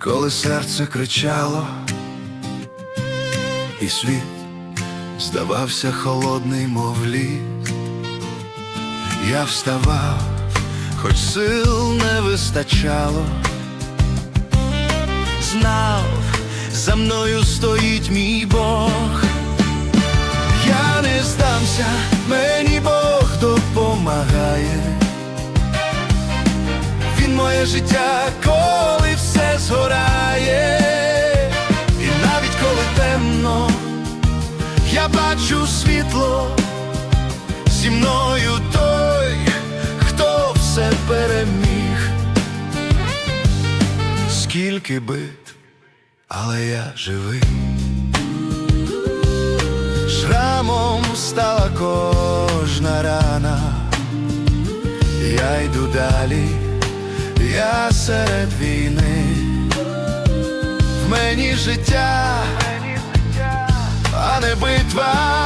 коли серце кричало, і світ здавався холодний, мов лід. Я вставав, хоч сил не вистачало, знав, за мною стоїть мій Бог. Я не здамся, мені Бог допомагає. Він моє життя, бачу світло зі мною той, хто все переміг. Скільки бит, але я живий. Шрамом стала кожна рана, я йду далі, я серед війни, в мені життя, а не битва,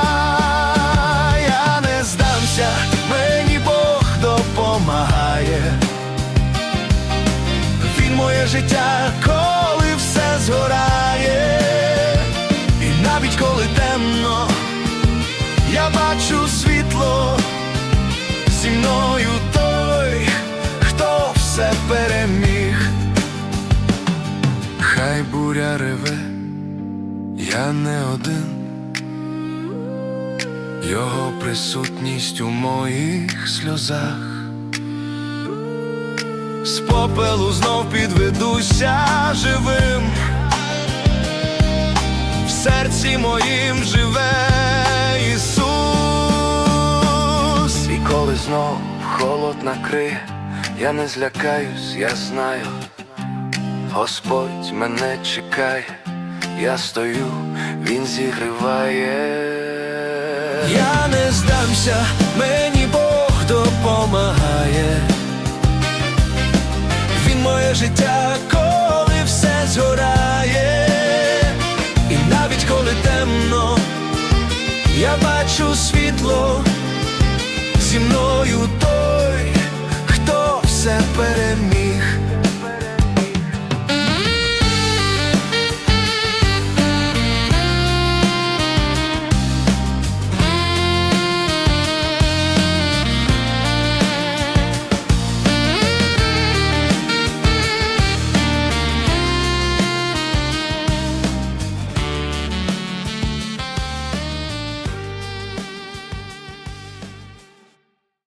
моє життя, коли все згорає, і навіть коли темно, я бачу світло зі мною той, хто все переміг. Хай буря реве, я не один, його присутність у моїх сльозах. З попелу знов підведуся живим, в серці моїм живе Ісус. І коли знов холод накриє, я не злякаюсь, я знаю, Господь мене чекає, я стою, Він зігріває. Життя, коли все згорає, і навіть коли темно, я бачу світло зі мною